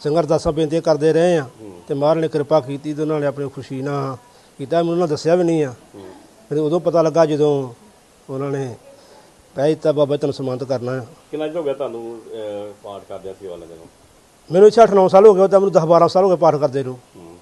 ਸੰਗਤ ਦਾਸਾਂ ਬੇਨਤੀ ਕਰਦੇ ਰਹੇ ਆ ਤੇ ਮਹਾਰਾਜ ਨੇ ਕਿਰਪਾ ਕੀਤੀ ਤੇ ਉਹਨਾਂ ਨੇ ਆਪਣੀ ਖੁਸ਼ੀ ਨਾਲ ਕੀਤਾ। ਮੈਨੂੰ ਉਹਨਾਂ ਦੱਸਿਆ ਵੀ ਨਹੀਂ ਆ। ਮੈਨੂੰ ਉਦੋਂ ਪਤਾ ਲੱਗਾ ਜਦੋਂ ਉਹਨਾਂ ਨੇ ਕਹਿ ਦਿੱਤਾ ਬਾਬਾ ਤੈਨੂੰ ਸਨਮਾਨਿਤ ਕਰਨਾ ਆ। ਕਿੰਨਾ ਚਿਰ ਹੋ ਗਿਆ ਤੁਹਾਨੂੰ ਅਹ, ਪਾਠ ਕਰਦਿਆਂ ਸੇਵਾ ਲੱਗਣ ਨੂੰ ਮੈਨੂੰ ਇੱਥੇ 8-9 ਸਾਲ ਹੋ ਗਏ ਤਾਂ ਮੈਨੂੰ 10-12 ਸਾਲ ਹੋ ਗਏ ਪਾਠ ਕਰਦੇ ਨੂੰ।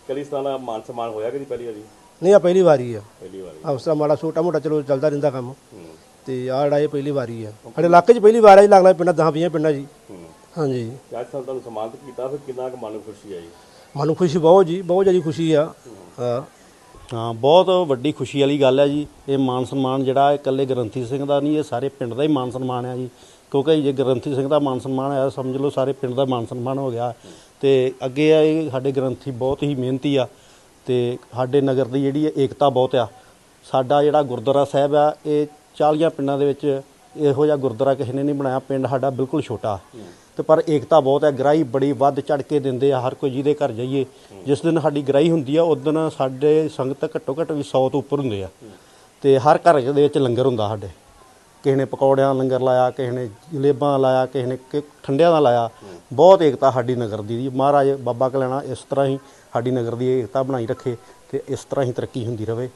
ਕਦੀ ਇਸ ਤਰ੍ਹਾਂ ਦਾ ਮਾਨ ਸਨਮਾਨ ਹੋਇਆ ਕਦੀ ਪਹਿਲੀ ਵਾਰੀ? ਨਹੀਂ ਆ ਪਹਿਲੀ ਵਾਰੀ ਆ। ਪਹਿਲੀ ਵਾਰੀ। ਆ ਉਸ ਤਰ੍ਹਾਂ ਮਾੜਾ ਛੋਟਾ ਮੋਟਾ ਚਲੋ ਚੱਲਦਾ ਰਹਿੰਦਾ ਕੰਮ। ਹੂੰ। ਤੇ ਆਹ ਜਿਹੜਾ ਇਹ ਪਹਿਲੀ ਵਾਰੀ ਆ। ਸਾਡੇ ਇਲਾਕੇ 'ਚ ਪਹਿਲੀ ਵਾਰ ਆ ਜੀ ਲੱਗਦਾ ਪਿੰਡਾਂ 10-20 ਪਿੰਡਾਂ ਜੀ। ਹੂੰ। ਹਾਂਜੀ। ਤੇ ਅੱਜ ਤੁਹਾਨੂੰ ਸਨਮਾਨਿਤ ਕੀਤਾ ਫਿਰ ਕਿੰਨਾ ਕੁ ਮਨ ਨੂੰ ਖੁਸ਼ੀ ਆਈ? ਮਨੂੰ ਖੁਸ਼ੀ ਬਹੁਤ ਜੀ ਬਹੁਤ ਜ਼ਿਆਦਾ ਖੁਸ਼ੀ ਆ। ਹਾਂ। ਹਾਂ ਬਹੁਤ ਵੱਡੀ ਖੁਸ਼ੀ ਵਾਲੀ ਗੱਲ ਹੈ ਜੀ। ਇਹ ਮਾਨ ਸਨਮਾਨ ਜਿਹੜਾ ਇਕੱਲੇ ਗ੍ਰੰਥੀ ਸਿੰਘ ਦਾ ਨਹੀਂ ਇਹ ਸਾਰੇ ਪਿੰਡ ਦਾ ਹੀ ਮਾਨ ਸਨਮਾਨ ਹੈ ਜੀ। ਕਿਉਂਕਿ ਜੇ ਗ੍ਰੰਥੀ ਸਿੰਘ ਦਾ ਮਾਨ ਸਨਮਾਨ ਹੈ ਸਮਝ ਲਓ ਸਾਰੇ ਪਿੰਡ ਦਾ ਮਾਨ ਸਨਮਾਨ ਹੋ ਗਿਆ। ਤੇ ਅੱਗੇ ਆ ਇਹ ਸਾਡੇ ਗ੍ਰੰਥੀ ਬਹੁਤ ਹੀ ਮਿਹਨਤੀ ਆ। ਤੇ ਸਾਡੇ ਨਗਰ ਦੀ ਜਿਹੜੀ ਏਕਤਾ ਬਹੁਤ ਆ। ਸਾਡਾ ਜਿਹੜਾ ਗੁਰਦੁਆਰਾ ਸਾਹਿਬ ਆ ਇਹ 40 ਪਿੰਡਾਂ ਦੇ ਵਿੱਚ ਇਹੋ ਜਿਹਾ ਗੁਰਦੁਆਰਾ ਕਿਸੇ ਨੇ ਨਹੀਂ ਬਣਾਇਆ, ਪਿੰਡ ਸਾਡਾ ਬਿਲਕੁਲ ਛੋਟਾ। ਤੇ ਪਰ ਏਕਤਾ ਬਹੁਤ ਹੈ ਗ੍ਰਾਈ ਬੜੀ ਵੱਧ ਚੜ ਕੇ ਦਿੰਦੇ ਆ, ਹਰ ਕੋਈ ਜਿਹਦੇ ਘਰ ਜਾਈਏ। ਜਿਸ ਦਿਨ ਸਾਡੀ ਗ੍ਰਾਈ ਹੁੰਦੀ ਆ, ਉਸ ਦਿਨ ਸਾਡੇ ਸੰਗਤ ਘੱਟੋ ਘੱਟ ਵੀ 100 ਤੋਂ ਉੱਪਰ ਹੁੰਦੇ ਆ। ਤੇ ਹਰ ਘਰ ਦੇ ਵਿੱਚ ਲੰਗਰ ਹੁੰਦਾ ਸਾਡੇ। ਕਿਸੇ ਨੇ ਪਕੌੜਿਆਂ ਦਾ ਲੰਗਰ ਲਾਇਆ, ਕਿਸੇ ਨੇ ਜਲੇਬਾਂ ਲਾਇਆ, ਕਿਸੇ ਨੇ ਕਿ- ਠੰਡਿਆਂ ਦਾ ਲਾਇਆ। ਬਹੁਤ ਏਕਤਾ ਸਾਡੀ ਨਗਰ ਦੀ ਜੀ। ਮਹਾਰਾਜ ਬਾਬਾ ਕਲਿਆਣਾ ਇਸ ਤਰ੍ਹਾਂ ਹੀ ਸਾਡੀ ਨਗਰ ਦੀ ਏਕਤਾ ਬਣਾਈ ਰੱਖੇ ਤੇ ਇਸ ਤਰ੍ਹਾਂ ਹੀ ਤਰੱਕੀ ਹੁੰਦੀ ਰਹੇ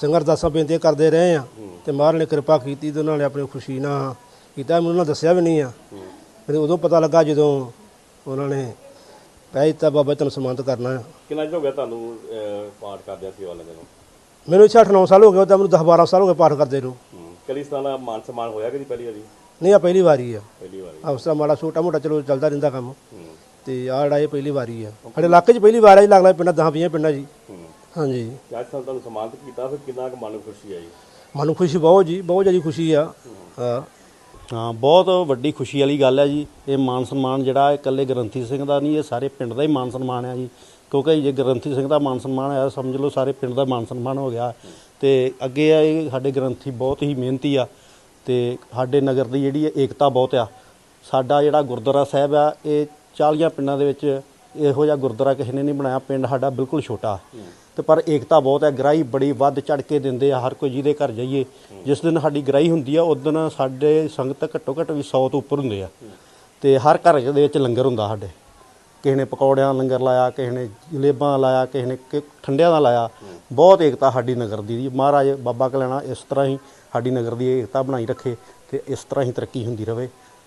ਸੰਗਤ ਦਾਸਾਂ ਬੇਨਤੀ ਕਰਦੇ ਰਹੇ ਆ ਤੇ ਮਹਾਰਾਜ ਨੇ ਕਿਰਪਾ ਕੀਤੀ ਤੇ ਉਹਨਾਂ ਨੇ ਆਪਣੀ ਖੁਸ਼ੀ ਨਾਲ ਕੀਤਾ। ਮੈਨੂੰ ਉਹਨਾਂ ਦੱਸਿਆ ਵੀ ਨਹੀਂ ਆ। ਮੈਨੂੰ ਉਦੋਂ ਪਤਾ ਲੱਗਾ ਜਦੋਂ ਉਹਨਾਂ ਨੇ ਕਹਿ ਦਿੱਤਾ ਬਾਬਾ ਤੈਨੂੰ ਸਨਮਾਨਿਤ ਕਰਨਾ ਆ। ਕਿੰਨਾ ਚਿਰ ਹੋ ਗਿਆ ਤੁਹਾਨੂੰ ਪਾਠ ਕਰਦਿਆਂ ਸੇਵਾ ਲੱਗਣ ਨੂੰ? ਮੈਨੂੰ ਇੱਥੇ 8-9 ਸਾਲ ਹੋ ਗਏ ਤਾਂ ਮੈਨੂੰ 10-12 ਸਾਲ ਹੋ ਗਏ ਪਾਠ ਕਰਦੇ ਨੂੰ। ਇਸ ਤਰ੍ਹਾਂ ਦਾ ਮਾਨ ਸਨਮਾਨ ਹੋਇਆ ਕਦੀ ਪਹਿਲੀ ਵਾਰੀ? ਨਹੀਂ ਆ ਪਹਿਲੀ ਵਾਰੀ ਆ। ਪਹਿਲੀ ਵਾਰੀ। ਆ ਉਸ ਤਰ੍ਹਾਂ ਮਾੜਾ ਛੋਟਾ ਮੋਟਾ ਚਲੋ ਚੱਲਦਾ ਰਹਿੰਦਾ ਕੰਮ। ਤੇ ਆਹ ਜਿਹੜਾ ਇਹ ਪਹਿਲੀ ਵਾਰੀ ਆ। ਸਾਡੇ ਇਲਾਕੇ 'ਚ ਪਹਿਲੀ ਵਾਰ ਆ ਜੀ ਲੱਗਦਾ ਪਿੰਡਾਂ 10-20 ਪਿੰਡਾਂ ਜੀ। ਹਾਂਜੀ। ਅੱਜ ਤੁਹਾਨੂੰ ਸਨਮਾਨਿਤ ਕੀਤਾ ਫਿਰ ਕਿੰਨਾ ਕੁ ਮਨ ਨੂੰ ਖੁਸ਼ੀ ਆਈ? ਮਨੂੰ ਖੁਸ਼ੀ ਬਹੁਤ ਜੀ ਬਹੁਤ ਜ਼ਿਆਦਾ ਖੁਸ਼ੀ ਆ। ਹਾਂ। ਹਾਂ ਬਹੁਤ ਵੱਡੀ ਖੁਸ਼ੀ ਵਾਲੀ ਗੱਲ ਹੈ ਜੀ। ਇਹ ਮਾਨ ਸਨਮਾਨ ਜਿਹੜਾ ਇਕੱਲੇ ਗ੍ਰੰਥੀ ਸਿੰਘ ਦਾ ਨਹੀਂ ਇਹ ਸਾਰੇ ਪਿੰਡ ਦਾ ਹੀ ਮਾਨ ਸਨਮਾਨ ਹੈ ਜੀ। ਕਿਉਂਕਿ ਜੇ ਗ੍ਰੰਥੀ ਸਿੰਘ ਦਾ ਮਾਨ ਸਨਮਾਨ ਹੈ ਸਮਝ ਲਓ ਸਾਰੇ ਪਿੰਡ ਦਾ ਮਾਨ ਸਨਮਾਨ ਹੋ ਗਿਆ। ਤੇ ਅੱਗੇ ਆ ਇਹ ਸਾਡੇ ਗ੍ਰੰਥੀ ਬਹੁਤ ਹੀ ਮਿਹਨਤੀ ਆ। ਤੇ ਸਾਡੇ ਨਗਰ ਦੀ ਜਿਹੜੀ ਏਕਤਾ ਬਹੁਤ ਆ। ਸਾਡਾ ਜਿਹੜਾ ਗੁਰਦੁਆਰਾ ਸਾਹਿਬ ਆ ਇਹ 40 ਪਿੰਡਾਂ ਦੇ ਵਿੱਚ ਇਹੋ ਜਿਹਾ ਗੁਰਦੁਆਰਾ ਕਿਸੇ ਨੇ ਨਹੀਂ ਬਣਾਇਆ, ਪਿੰਡ ਸਾਡਾ ਬਿਲਕੁਲ ਛੋਟਾ। ਤੇ ਪਰ ਏਕਤਾ ਬਹੁਤ ਹੈ ਗ੍ਰਾਈ ਬੜੀ ਵੱਧ ਚੜ ਕੇ ਦਿੰਦੇ ਆ, ਹਰ ਕੋਈ ਜਿਹਦੇ ਘਰ ਜਾਈਏ। ਜਿਸ ਦਿਨ ਸਾਡੀ ਗ੍ਰਾਈ ਹੁੰਦੀ ਆ, ਉਸ ਦਿਨ ਸਾਡੇ ਸੰਗਤ ਘੱਟੋ ਘੱਟ ਵੀ 100 ਤੋਂ ਉੱਪਰ ਹੁੰਦੇ ਆ। ਤੇ ਹਰ ਘਰ ਦੇ ਵਿੱਚ ਲੰਗਰ ਹੁੰਦਾ ਸਾਡੇ। ਕਿਸੇ ਨੇ ਪਕੌੜਿਆਂ ਦਾ ਲੰਗਰ ਲਾਇਆ, ਕਿਸੇ ਨੇ ਜਲੇਬਾਂ ਲਾਇਆ, ਕਿਸੇ ਨੇ ਕਿ- ਠੰਡਿਆਂ ਦਾ ਲਾਇਆ। ਬਹੁਤ ਏਕਤਾ ਸਾਡੀ ਨਗਰ ਦੀ। ਮਹਾਰਾਜ ਬਾਬਾ ਕਲਿਆਣਾ ਇਸ ਤਰ੍ਹਾਂ ਹੀ ਸਾਡੀ ਨਗਰ ਦੀ ਏਕਤਾ ਬਣਾਈ ਰੱਖੇ ਤੇ ਇਸ ਤਰ੍ਹਾਂ ਹੀ ਤਰੱਕੀ ਹੁੰਦੀ ਰਹੇ